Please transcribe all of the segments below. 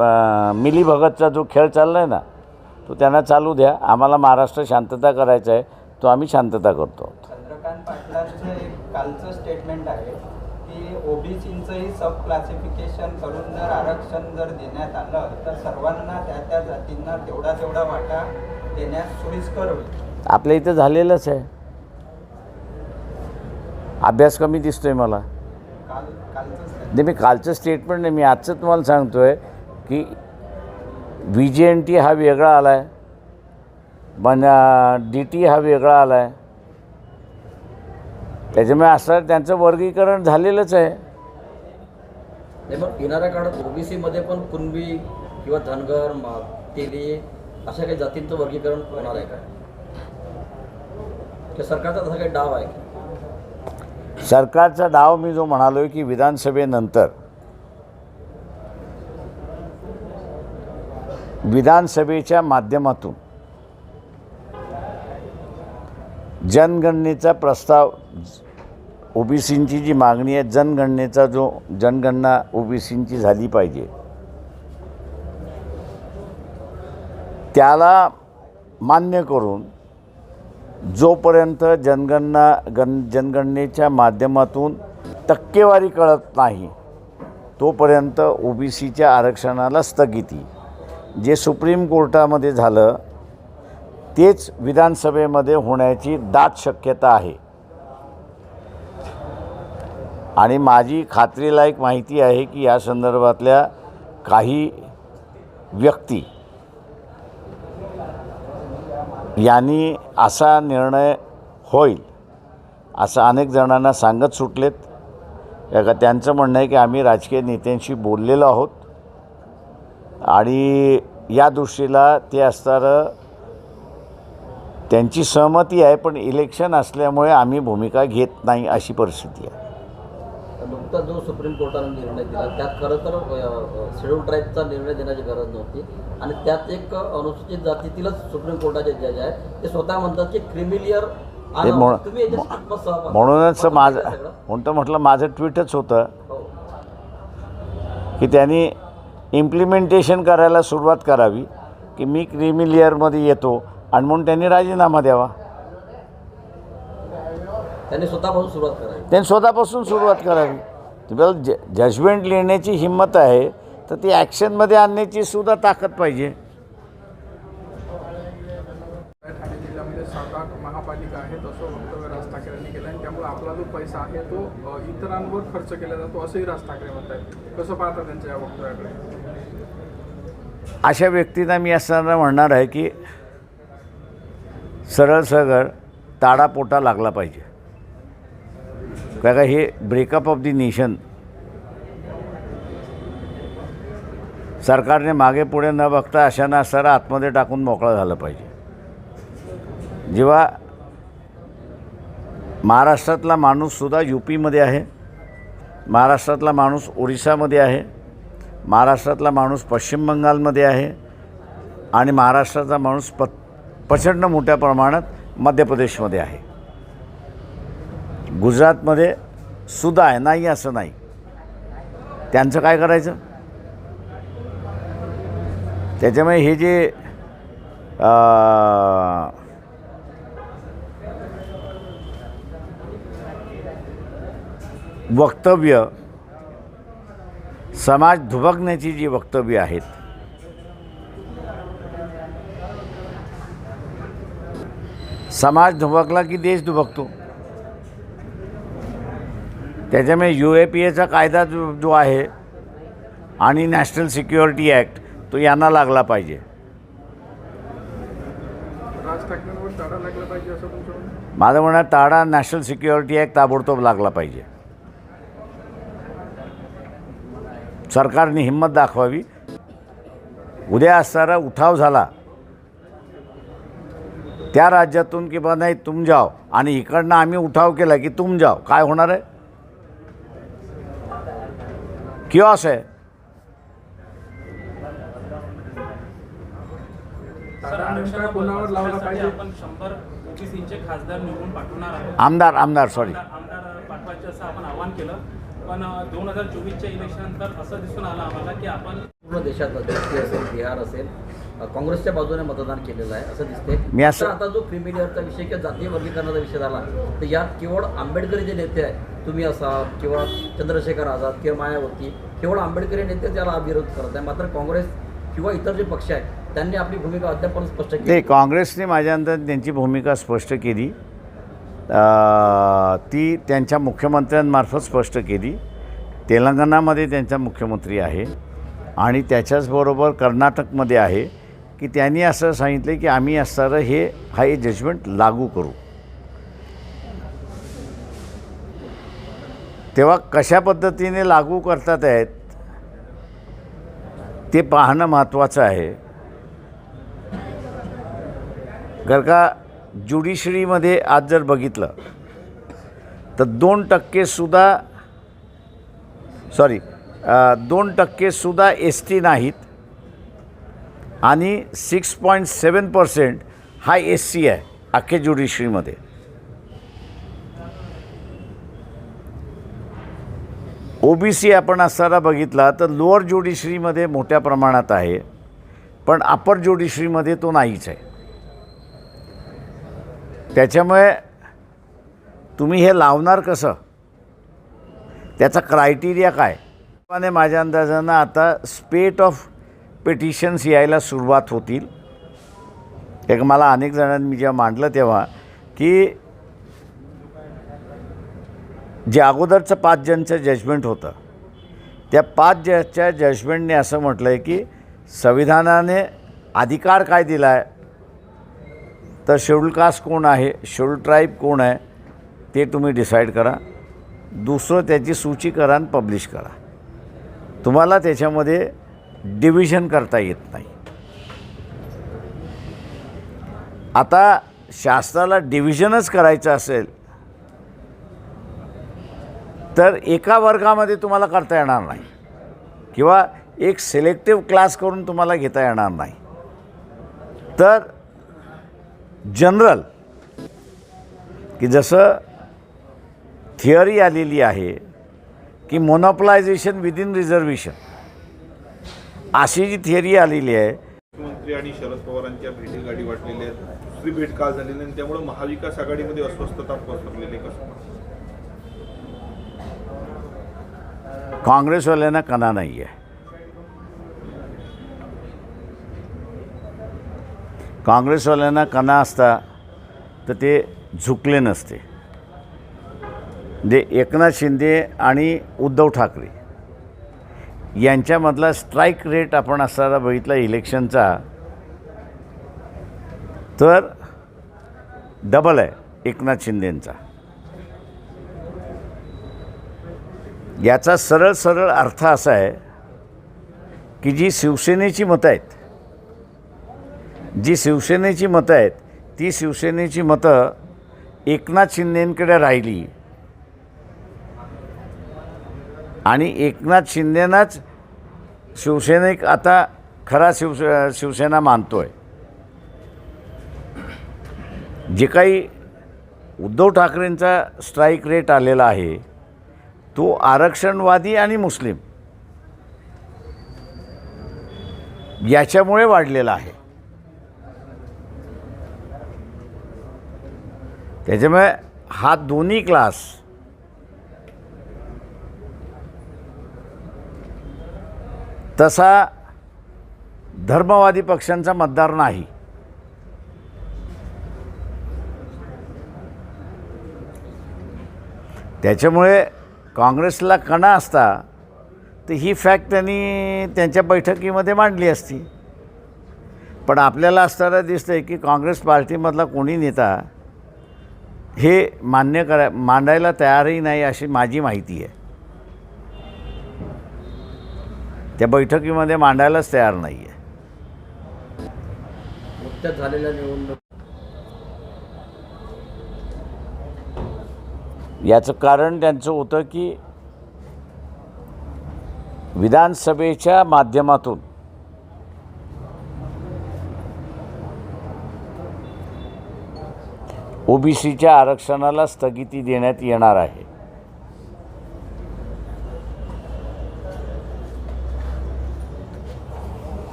अं, मिलीभगतचा जो खेळ चालला आहे ना तो त्यांना चालू द्या. आम्हाला महाराष्ट्र शांतता करायचा आहे तो आम्ही शांतता करतो. चंद्रकांत पाटलांचं एक कालचं स्टेटमेंट आहे की ओबीसींचंही सब क्लासिफिकेशन करून जर आरक्षण जर देण्यात आलं तर सर्वांना त्या त्या जातींना तेवढा तेवढा वाटा देण्यास सोयीस्कर होईल. आपल्या इथं झालेलंच आहे. अभ्यास कमी दिसतोय मला. काल कालचं statement. नाही मी कालचं स्टेटमेंट नाही मी आजचं तुम्हाला सांगतो आहे की व्ही जी एन टी हा वेगळा आला आहे पण डी टी हा वेगळा आला आहे त्याच्यामुळे असं त्यांचं वर्गीकरण झालेलंच आहे. मग येणाऱ्या काळात ओबीसीमध्ये पण कुणबी किंवा धनगर तेली अशा काही जातींचं वर्गीकरण होणार आहे का? सरकारचा तसा काही डाव आहे? सरकारचा डाव मी जो म्हणालो की विधानसभेनंतर विधानसभेच्या माध्यमातून जनगणनेचा प्रस्ताव ओबीसींची जी मागणी आहे जनगणनेचा जो जनगणना ओबीसींची झाली पाहिजे. त्याला मान्य करून जोपर्यंत जनगणना गण जनगणनेच्या माध्यमातून टक्केवारी कळत नाही तोपर्यंत ओबीसीच्या आरक्षणाला स्थगिती. जे सुप्रीम कोर्टामध्ये झालं तेच विधानसभेमध्ये होण्याची दाट शक्यता आहे. आणि माझी खात्रीलायक माहिती आहे की या संदर्भातल्या काही व्यक्ती यांनी असा निर्णय होईल असं अनेक जणांना सांगत सुटलेत. का त्यांचं म्हणणं आहे की आम्ही राजकीय नेत्यांशी बोललेलो आहोत. आणि या दृष्टीला ते असणारं त्यांची सहमती आहे पण इलेक्शन असल्यामुळे आम्ही भूमिका घेत नाही अशी परिस्थिती आहे. नुकताच जो सुप्रीम कोर्टाने निर्णय दिला त्यात खरं तर शेड्यूल ट्राईबचा निर्णय देण्याची गरज नव्हती. आणि त्यात एक अनुसूचित जातीतीलच सुप्रीम कोर्टाचे जज आहेत. ते स्वतः म्हणतात की क्रिमिलियर म्हणूनच माझं आहे? म्हणून तर म्हटलं माझं ट्विटच होतं. हो. की त्यांनी इम्प्लिमेंटेशन करायला सुरुवात करावी की मी क्रिमी लेअरमध्ये येतो आणि म्हणून त्यांनी राजीनामा द्यावा. त्यांनी स्वतःपासून सुरुवात करावी. त्यांनी स्वतःपासून सुरुवात करावी. तुम्हाला ज जजमेंट लिहिण्याची हिंमत आहे तर ती ॲक्शनमध्ये आणण्याची सुद्धा ताकद पाहिजे. ठाणे जिल्ह्यामध्ये सात आठ महापालिका आहेत असं वक्तव्य राज ठाकरे यांनी केलं आणि त्यामुळे आपला जो पैसा आहे तो इतरांवर खर्च केला जातो असंही राज ठाकरे म्हणतात कसं पाहता त्यांच्या या वक्तव्याकडे? अशा व्यक्तींना मी असताना म्हणणार आहे की सरळ सरळ ताडापोटा लागला पाहिजे. काय का हे ब्रेकअप ऑफ दी नेशन सरकारने मागे पुढे न बघता अशांना असणारा आतमध्ये टाकून मोकळा झालं पाहिजे. जेव्हा महाराष्ट्रातला माणूससुद्धा यू पीमध्ये आहे महाराष्ट्रातला माणूस ओरिसामध्ये आहे महाराष्ट्रातला माणूस पश्चिम बंगालमध्ये आहे आणि महाराष्ट्राचा माणूस प प्रचंड मोठ्या प्रमाणात मध्य प्रदेशमध्ये आहे. गुजरातमध्ये सुद्धा आहे नाही असं नाही. त्यांचं काय करायचं? त्याच्यामुळे हे जे वक्तव्य समाज धुबकण्याची जी वक्तव्य आहेत समाज धुबकला की देश धुबकतो त्याच्यामुळे यू ए पी एचा कायदा जो जो आहे आणि नॅशनल सिक्युरिटी ॲक्ट तो यांना लागला पाहिजे? माझं म्हणणं ताडा नॅशनल सिक्युरिटी ॲक्ट ताबडतोब लागला पाहिजे. सरकारने हिंमत दाखवावी. उद्या असणारा उठाव झाला. त्या राज्यातून की बा नाही तुम जाओ. आणि इकडनं आम्ही उठाव केला की तुम जाओ. काय होणार आहे? आहे. निवडून पाठवणार आहोत? आमदार आमदार सॉरी आमदार आमदार पाठवायचे असं आपण आवाहन केलं. पण दोन हजार चोवीसच्या इलेक्शन नंतर असं दिसून आलं आम्हाला की आपण पूर्ण देशात असेल बिहार असेल काँग्रेसच्या बाजूने मतदान केलेलं आहे असं दिसते मी असं- आता जो क्रिमिलियरचा विषय किंवा जातीय वर्गीकरणाचा विषय झाला तर यात केवळ आंबेडकरी जे नेते आहेत तुम्ही असाल किंवा चंद्रशेखर आझाद किंवा मायावती केवळ आंबेडकरी नेते त्याला विरोध करत आहे मात्र काँग्रेस किंवा इतर जे पक्ष आहेत त्यांनी आपली भूमिका अद्याप स्पष्ट केली काँग्रेसने माझ्यानंतर त्यांची भूमिका स्पष्ट केली. ती त्यांच्या मुख्यमंत्र्यांमार्फत स्पष्ट केली. तेलंगणामध्ये त्यांचा मुख्यमंत्री आहे. आणि त्याच्याचबरोबर कर्नाटकमध्ये आहे की त्यांनी असं सांगितलं की आम्ही असणारं हे हा हे जजमेंट लागू करू. तेव्हा कशा पद्धतीने लागू करतात आहेत ते पाहणं महत्त्वाचं आहे. कारण का ज्युडिशरीमध्ये आज जर बघितलं तर दोन टक्केसुद्धा सॉरी दोन टक्केसुद्धा एस टी नाहीत आणि सिक्स पॉईंट सेवन पर्सेंट हा एस सी आहे अख्ख्या ज्युडिशरीमध्ये ओ बी सी आपण असताना बघितला तर लोअर ज्युडिशरीमध्ये मोठ्या प्रमाणात आहे पण अपर ज्युडिशरीमध्ये तो नाहीच आहे. त्याच्यामुळे तुम्ही हे लावणार कसं? त्याचा क्रायटेरिया काय? आणि माझ्या अंदाजानं आता स्पेट ऑफ पेटिशन्स यायला सुरुवात होतील. एक मला अनेक जणांनी मी जेव्हा मांडलं तेव्हा की जे अगोदरचं पाच जणचं जजमेंट होतं त्या पाच जजच्या जजमेंटने असं म्हटलं आहे की संविधानाने अधिकार काय दिला आहे तर शेड्यूल कास्ट कोण आहे? शेड्यूल ट्राईब कोण आहे? ते तुम्ही डिसाईड करा. दुसरं त्याची सूची करा आणि पब्लिश करा. तुम्हाला त्याच्यामध्ये डिव्हिजन करता येत नाही. आता शास्त्राला डिव्हिजनच करायचं असेल तर एका वर्गामध्ये तुम्हाला करता येणार नाही. किंवा एक सिलेक्टिव्ह क्लास करून तुम्हाला घेता येणार नाही. तर जनरल की जसं थिअरी आलेली आहे की मोनोपलायझेशन विदिन रिझर्वेशन अशी जी थिअरी आलेली आहे मुख्यमंत्री आणि शरद पवारांच्या भेटी गाडी वाटलेल्या आहेत दुसरी भेट काल झालेली आणि त्यामुळे महाविकास आघाडीमध्ये अस्वस्थता पसरलेली आहे. कसं? काँग्रेसवाल्यांना कणा नाही आहे काँग्रेसवाल्यांना कणा असता तर ते झुकले नसते. जे एकनाथ शिंदे आणि उद्धव ठाकरे यांच्यामधला स्ट्राईक रेट आपण असताना बघितला इलेक्शनचा तर डबल आहे एकनाथ शिंदेंचा. याचा सरळ सरळ अर्थ असा आहे की जी शिवसेनेची मतं आहेत जी शिवसेनेची मतं आहेत ती शिवसेनेची मतं एकनाथ शिंदेंकडे राहिली. आणि एकनाथ शिंदेनाच शिवसेनेक आता खरा शिवसे शिवसेना मानतो आहे जे काही उद्धव ठाकरेंचा स्ट्राईक रेट आलेला आहे तो आरक्षणवादी आणि मुस्लिम याच्यामुळे वाढलेला आहे. त्याच्यामुळे हा दोन्ही क्लास तसा धर्मवादी पक्षांचा मतदार नाही. त्याच्यामुळे काँग्रेसला कणा असता तर ही फॅक्ट त्यांनी त्यांच्या बैठकीमध्ये मांडली असती. पण आपल्याला असताना दिसतं आहे की काँग्रेस पार्टीमधला कोणी नेता हे मान्य करा मांडायला तयारही नाही अशी माझी माहिती आहे. त्या बैठकीमध्ये मांडायलाच तयार नाही आहे नुकत्याच झालेल्या निवडणूक याचं कारण त्यांचं होतं की विधानसभेच्या माध्यमातून ओबीसीच्या आरक्षणाला स्थगिती देण्यात येणार आहे.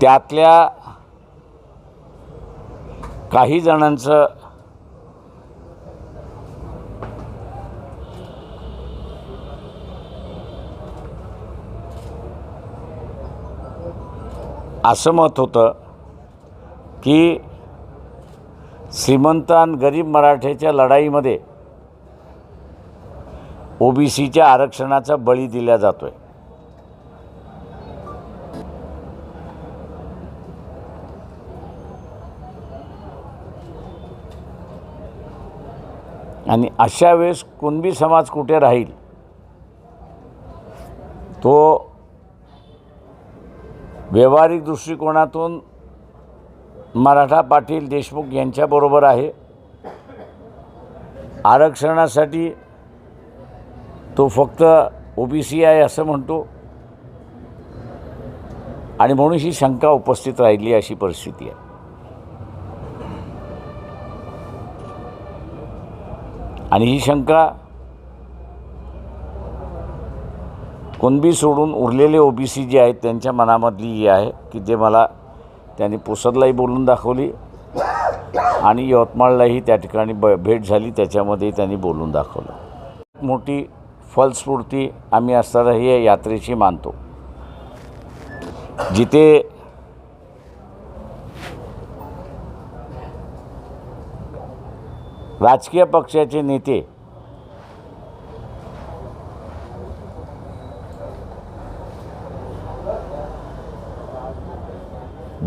त्यातल्या काही जणांचं असं मत होतं की श्रीमंत आणि गरीब मराठ्याच्या लढाईमध्ये ओबीसीच्या आरक्षणाचा बळी दिला जातोय. आणि अशा वेळेस कुणबी समाज कुठे राहील? तो व्यावहारिक दृष्टिकोनातून मराठा पाटील देशमुख यांच्याबरोबर आहे. आरक्षणासाठी तो फक्त ओ बी सी आहे असं म्हणतो. आणि म्हणून ही शंका उपस्थित राहिली अशी परिस्थिती आहे. आणि ही शंका कुणबी सोडून उरलेले ओबीसी जे आहेत त्यांच्या मनामधली ही आहे की जे मला त्यांनी पुसदलाही बोलून दाखवली. आणि यवतमाळलाही त्या ठिकाणी ब भेट झाली त्याच्यामध्ये त्यांनी बोलून दाखवलं. मोठी फलस्फूर्ती आम्ही असताना ही या यात्रेची मानतो. जिथे राजकीय पक्षाचे नेते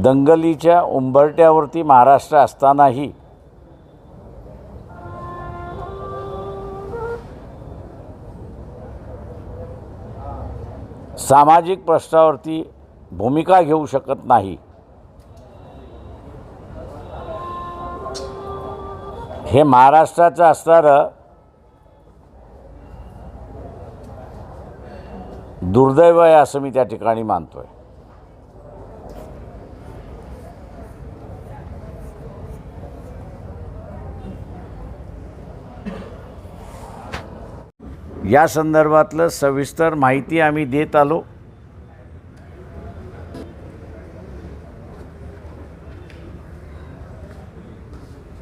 दंगलीच्या उंबरट्यावरती महाराष्ट्र असतानाही सामाजिक प्रश्नावरती भूमिका घेऊ शकत नाही. हे महाराष्ट्राचं असणारं दुर्दैव आहे असं मी त्या ठिकाणी मानतोय. या संदर्भातलं सविस्तर माहिती आम्ही देत आलो.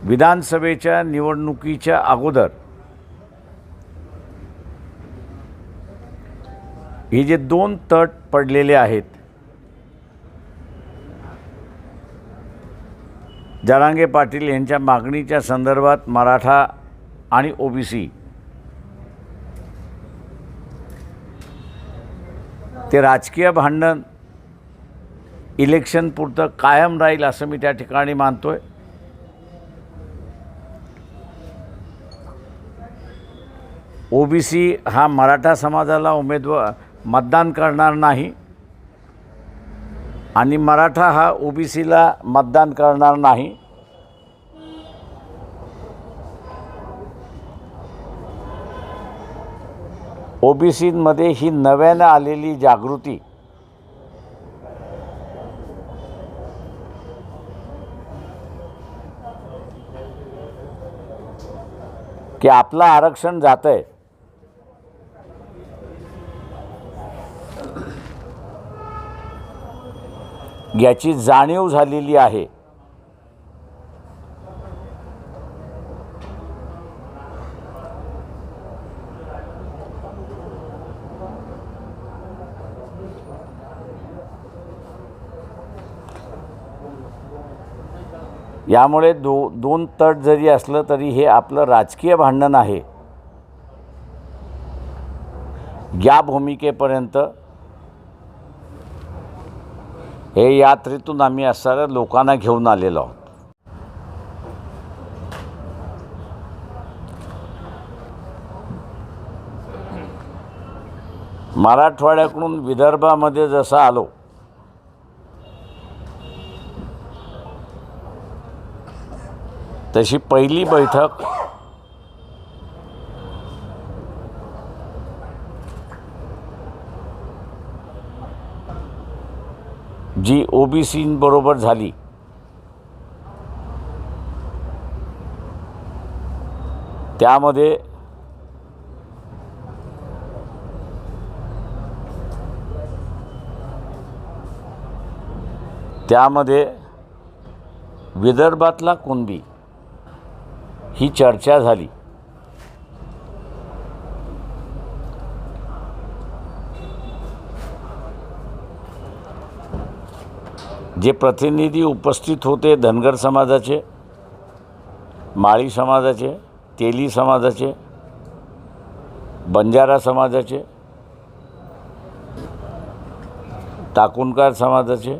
विधानसभेच्या निवडणुकीच्या अगोदर हे जे दोन तट पडलेले आहेत जरांगे पाटील यांच्या मागणीच्या संदर्भात मराठा आणि ओबीसी ते राजकीय भांडण इलेक्शनपुरतं कायम राहील असं मी त्या ठिकाणी मानतो आहे ओबीसी हा मराठा समाजाला उमेदवार मतदान करणार नाही आणि मराठा हा ओबीसीला मतदान करणार नाही. ओबीसीमध्ये ही नव्यानं आलेली जागृती. की आपलं आरक्षण जातं आहे याची जाणीव झालेली आहे. यामुळे दो दोन तट जरी असलं तरी हे आपलं राजकीय भांडण आहे. या भूमिकेपर्यंत हे यात्रेतून आम्ही असणाऱ्या लोकांना घेऊन आलेलो आहोत. मराठवाड्याकडून विदर्भामध्ये जसं आलो तशी पहिली बैठक जी ओबीसींबरोबर झाली. त्यामध्ये त्यामध्ये विदर्भातला कुणबी? ही चर्चा झाली. जे प्रतिनिधी उपस्थित होते धनगर समाजाचे माळी समाजाचे तेली समाजाचे बंजारा समाजाचे टाकुणकार समाजाचे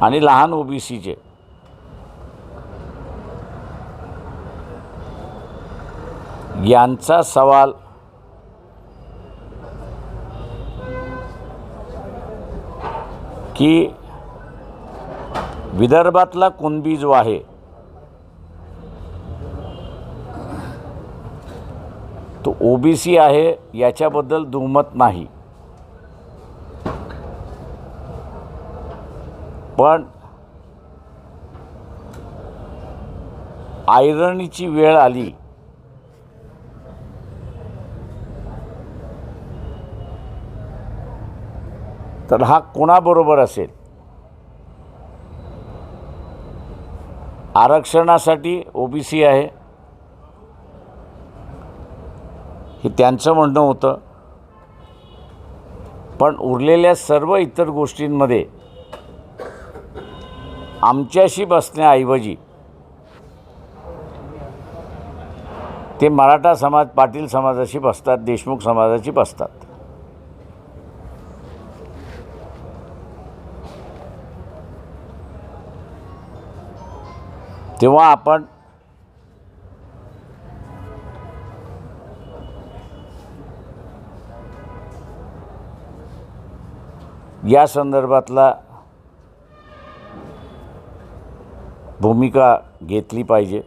आणि लहान ओबीसीचे यांचा सवाल. की विदर्भातला कुणबी जो आहे तो ओबीसी आहे याच्याबद्दल दुमत नाही. पण आयरणीची वेळ आली. तर हा कोणाबरोबर असेल? आरक्षणासाठी ओबीसी आहे. हे त्यांचं म्हणणं होतं. पण उरलेल्या सर्व इतर गोष्टींमध्ये आमच्याशी बसण्याऐवजी ते मराठा समाज पाटील समाजाशी बसतात देशमुख समाजाशी बसतात. तेव्हा आपण या संदर्भातला भूमिका घेतली पाहिजे.